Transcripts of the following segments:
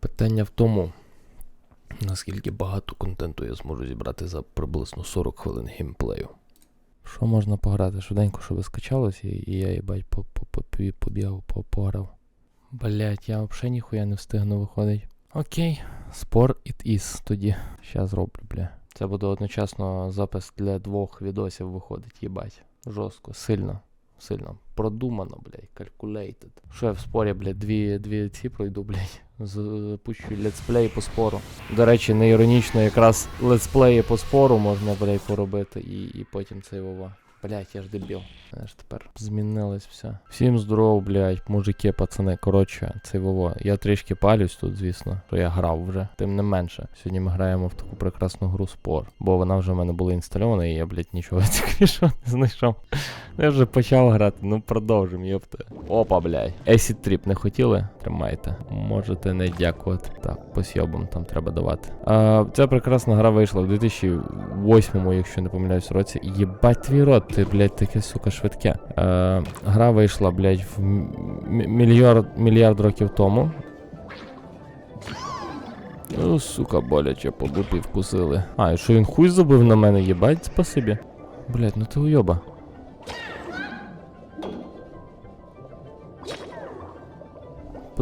Питання в тому, наскільки багато контенту я зможу зібрати за приблизно 40 хвилин геймплею. Що можна пограти? Швиденько, щоб скачалось, і, я їбать по- по- по- побігав, пограв. Блять, я взагалі ніхуя не встигну виходить. Окей, спор it is тоді. Щас зроблю, бля. Це буде одночасно запис для двох відосів виходить, їбать. Жорстко, сильно, сильно. Продумано, блядь, calculated. Що я в спорі, блядь, дві, дві ці пройду, блядь. Запущу летсплей по спору. До речі, не іронічно, якраз летсплеї по спору можна, блядь, поробити і, і потім цей вова. Блять, я ж дебіл. Знаєш, тепер змінилось все. Всім здоров, блядь, мужики, пацани. Коротше, цей Вово. Я трішки палюсь тут, звісно, що я грав вже. Тим не менше. Сьогодні ми граємо в таку прекрасну гру спор. Бо вона вже в мене була інстальована, і я, блядь, нічого цікавішого не знайшов. Ну, Я вже почав грати, ну продовжим, йопте. Опа, блядь. Acid Trip не хотіли? Тримайте. Можете не дякувати. Так, по сьобам там треба давати. А, ця прекрасна гра вийшла в 2008, якщо не помиляюсь, році. Єбать твій рот, ти, блядь, таке, сука, швидке. Е, гра вийшла, блядь, в мільярд, мільярд років тому. Ну, сука, боляче по дупі вкусили. А, і що він хуй забив на мене, єбать, спасибі. Блядь, ну ти уйоба.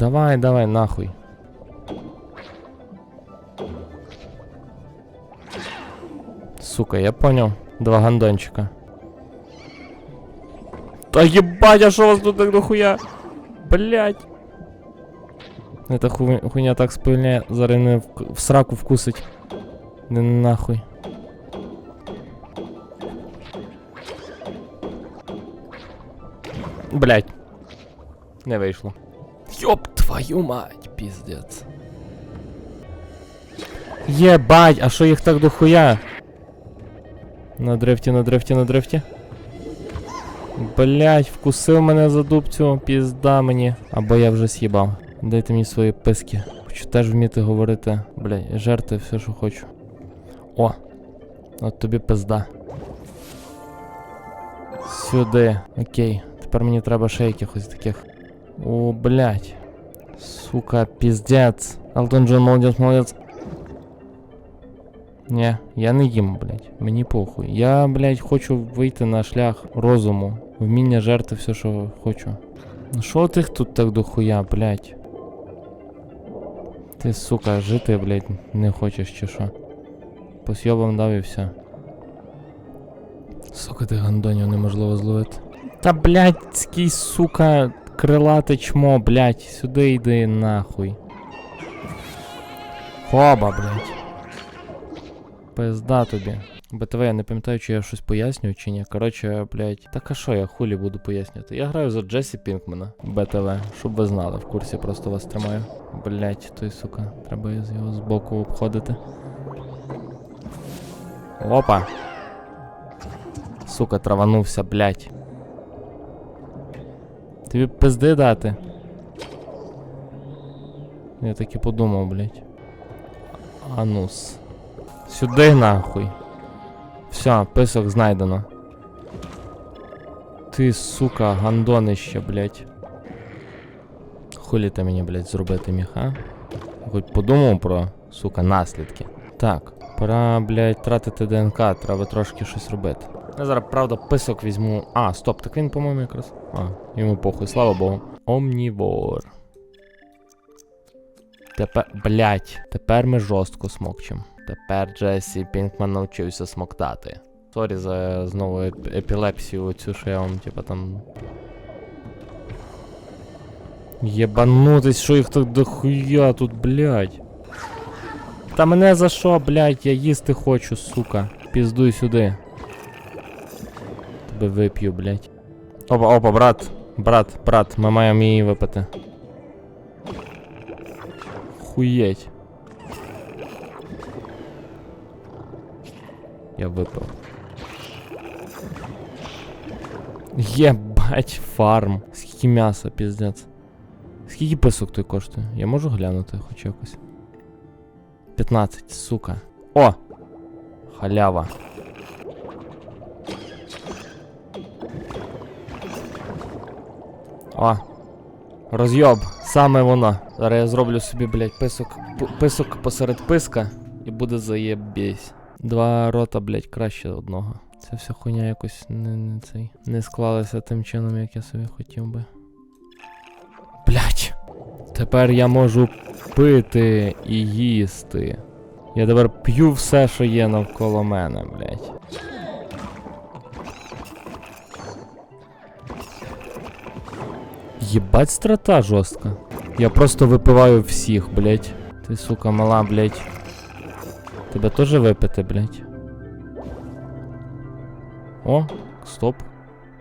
Давай, давай, нахуй. Сука, я понял. Два гандончика. Та ебать, а шо вас тут так дохуя? Блять. Эта ху- хуйня так спильняє, зараз в, в сраку вкусить. Не нахуй. Блять. Не вийшло. Ёб твою мать, пиздец. Єбать, а що їх так дохуя? На дрифті, на дрифті, на дрифті. Блять, вкусив мене за дубцю, пізда мені. Або я вже з'їбав. Дайте мені свої писки. Хочу теж вміти говорити. Блять, жерти все, що хочу. О! От тобі пизда. Сюди. Окей. Тепер мені треба ще якихось таких. О, блять. Сука, пиздец. Алтон Джон, молодець, молодець. Ні, я не їм, блять. Мені похуй. Я, блять, хочу вийти на шлях розуму. Вміння жерти все, що хочу. Ну що тих тут так дохуя, блять? Ти, сука, жити, блять, не хочеш чи що? По сьобам дав і все. Сука, ти гандонів неможливо зловити. Та блядський, сука, крилате чмо, блядь, сюди йди нахуй. Хоба, блядь. Пизда тобі. БТВ, я не пам'ятаю, чи я щось пояснюю чи ні. Коротше, блядь. Так а що я хулі буду пояснювати? Я граю за Джесі Пінкмана, БТВ, щоб ви знали, в курсі просто вас тримаю. Блядь, той сука, треба з його збоку обходити. Опа. Сука, траванувся, блядь. Тобі пизди дати. Я так і подумав, блядь. Анус. Сюди нахуй. Все, писок знайдено. Ти, сука, гандонище, блядь. Хулі ти мені, блядь, зробити міг, а? Хоч подумав про, сука, наслідки. Так, пора, блядь, тратити ДНК, треба трошки щось робити. Я зараз, правда, писок візьму. А, стоп, так він, по-моєму, якраз. А, йому похуй, слава Богу. Омнівор. Тепер, блять, тепер ми жорстко смокчем. Тепер Джесі Пінкман навчився смоктати. Сорі за знову еп- епілепсію оцю, що я вам, типа там. Єбанутись, що їх так дохуя тут, блять. Та мене за що, блять, я їсти хочу, сука. Піздуй сюди. Тебе вип'ю, блять. Опа, опа, брат. Брат, брат, ми маємо її випити. Хуєть. Я випив. Єбать фарм. Скільки м'яса, піздець. Скільки писок той коштує? Я можу глянути хоч якось. 15, сука. О! Халява. О! Розйоб. Саме вона. Зараз я зроблю собі, блядь, писок, писок посеред писка і буде заєбісь. Два рота, блядь, краще одного. Ця вся хуйня якось не, не цей. Не склалася тим чином, як я собі хотів би. Блядь. Тепер я можу пити і їсти. Я тепер п'ю все, що є навколо мене, блядь. Єбать страта жорстка. Я просто випиваю всіх, блядь. Ти, сука, мала, блядь. Тебе теж випити, блядь. О, стоп.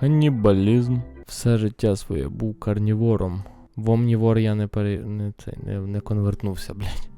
Канібалізм. Все життя своє був карнівором. В омнівор я не пере... не, цей, не, не конвертнувся, блядь.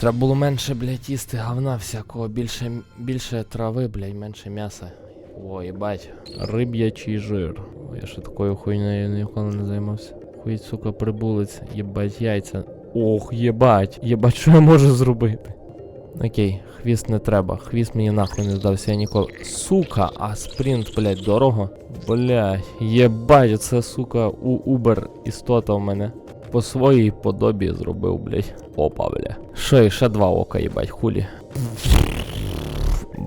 Треба було менше, блядь, їсти говна всякого, більше, більше трави, блядь, менше м'яса. О, їбать. Риб'ячий жир. О, я ще такою хуйнею ніколи не займався. Хуй, сука, прибулець, їбать яйця. Ох, єбать, єбать, що я можу зробити? Окей, хвіст не треба. Хвіст мені нахуй не здався я ніколи. Сука, а спринт, блядь, дорого. Блядь, єбать, це, сука, у Uber істота в мене. По своїй подобі зробив, блядь. Опа, бля. Що, і ще два ока, їбать, хулі.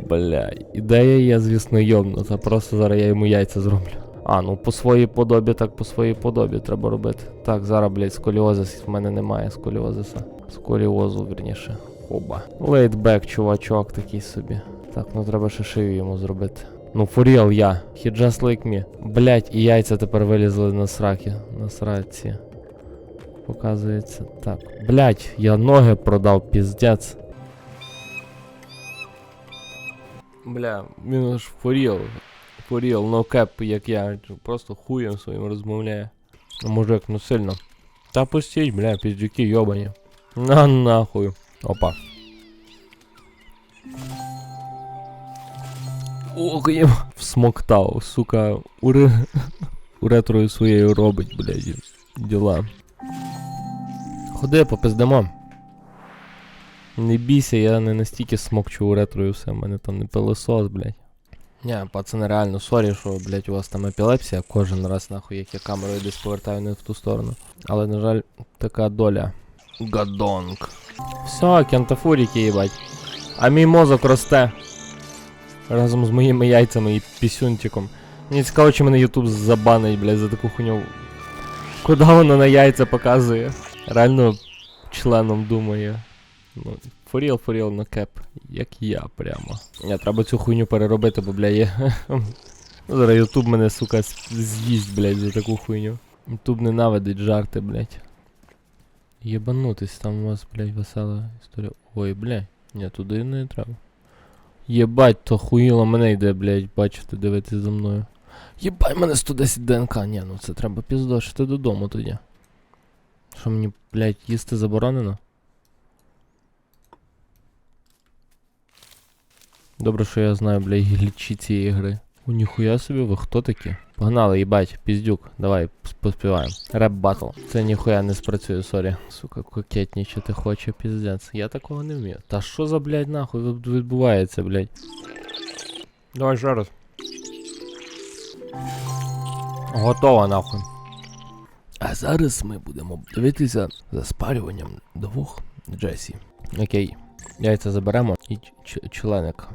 Бля, ідея є, звісно, йобнута. Просто зараз я йому яйця зроблю. А, ну по своїй подобі, так по своїй подобі треба робити. Так, зараз, блядь, сколіозис в мене немає сколіозиса. Сколіозу, вірніше. Оба. Лейтбек, чувачок такий собі. Так, ну треба ще шию йому зробити. Ну, фуріал я. He just like me. Блять, і яйця тепер вилізли на сраки. На сраці. Показується. Так. Блять, я ноги продав, піздець. Бля, він ж фуріал. Фуріал, но кеп, як я. Просто хуєм своїм розмовляє. Мужик, ну сильно. Та пустіть, бля, піздюки йобані. На нахуй. Опа. Ох, я всмоктав, сука, уре... уретрою своєю робить, блядь, діла. Ходи, попиздимо. Не бійся, я не настільки смокчу уретрою все, в мене там не пилосос, блядь. Ні, пацани, реально, сорі, що, блядь, у вас там епілепсія кожен раз, нахуй, як я камерою десь повертаю не в ту сторону. Але, на жаль, така доля. Гадонг. Все, кентафуріки, їбать. А мій мозок росте. Разом з моїми яйцями і пісюнтиком. Мені цікаво, чи мене Ютуб забанить, блядь, за таку хуйню. Куди воно на яйця показує? Реально членом думає. Ну, форіл, форіл на кеп. Як я прямо. Я треба цю хуйню переробити, бо, бля, є. Ну, Зараз Ютуб мене, сука, з'їсть, блядь, за таку хуйню. Ютуб ненавидить жарти, блядь. Єбанутись, там у вас, блядь, весела історія. Ой, блядь. Ні, туди не треба. Єбать, то хуїло мене йде, блядь, бачити, дивитись за мною. Єбать, мене 110 ДНК. Ні, ну це треба піздошити додому тоді. Що мені, блядь, їсти заборонено? Добре, що я знаю, блядь, глічі цієї гри. У ніхуя собі, ви хто такі? Погнали, їбать, піздюк, давай поспіваємо. Реп батл. Це ніхуя не спрацює, сорі. Сука, кокетнічати хоче, піздець. Я такого не вмію. Та що за, блядь, нахуй від- відбувається, блядь? Давай ще раз. Готово, нахуй. А зараз ми будемо дивитися за спарюванням двох Джесі. Окей. Яйця заберемо і ч- членик.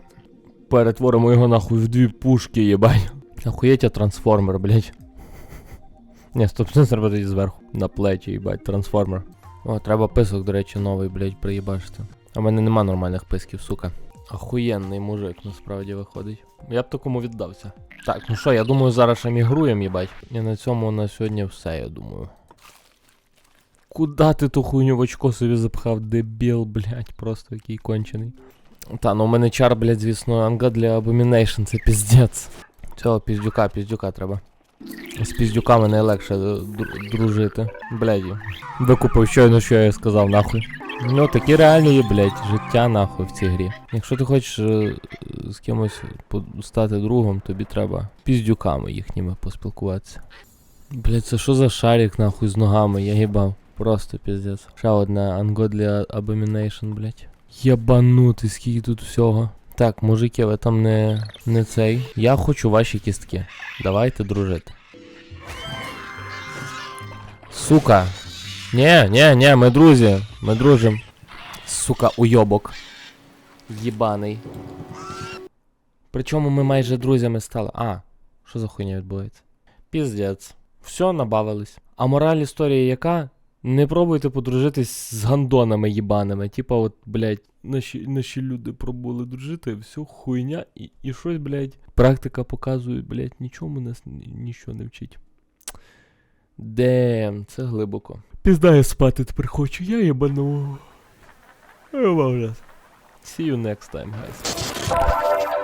Перетворимо його нахуй в дві пушки, єбать. Охуєть трансформер, блядь. Ні, стоп, треба тоді зверху. На плечі, їбать, трансформер. О, треба писок, до речі, новий, блядь, приїбашити. А в мене нема нормальних писків, сука. Охуєнний мужик, насправді виходить. Я б такому віддався. Так, ну що, я думаю, зараз емігруємо, їбать. І на цьому на сьогодні все, я думаю. Куда ти ту хуйню в очко собі запхав, дебіл, блядь, просто який кончений. Та, ну у мене чар, блядь, звісно, анга для Abomination, це піздець. Цього піздюка, піздюка треба. З піздюками найлегше е, дружити. Блядь. Викупив щойно, що я сказав, нахуй. Ну, такі реалії, блядь, життя нахуй в цій грі. Якщо ти хочеш е, з кимось стати другом, тобі треба піздюками їхніми поспілкуватися. Блядь, це що за шарик нахуй з ногами, я їбав. Просто піздець. Ще одна анго для Abomination, блядь. Єбанути, скільки тут всього. Так, мужики, ви там не, не цей. Я хочу ваші кістки. Давайте дружити. Сука. Ні, ні, ні, ми друзі. Ми дружим. Сука, уйобок. Єбаний. Причому ми майже друзями стали. А, що за хуйня відбувається? Піздець. Все, набавились. А мораль історії яка? Не пробуйте подружитись з гандонами їбаними. Типа, от, блядь, наші, наші люди пробували дружити, все хуйня, і, і щось, блядь, практика показує, блядь, нічому нас нічого не вчить. Дем, це глибоко. Пізда я спати тепер хочу, я єбану. See you next time, guys.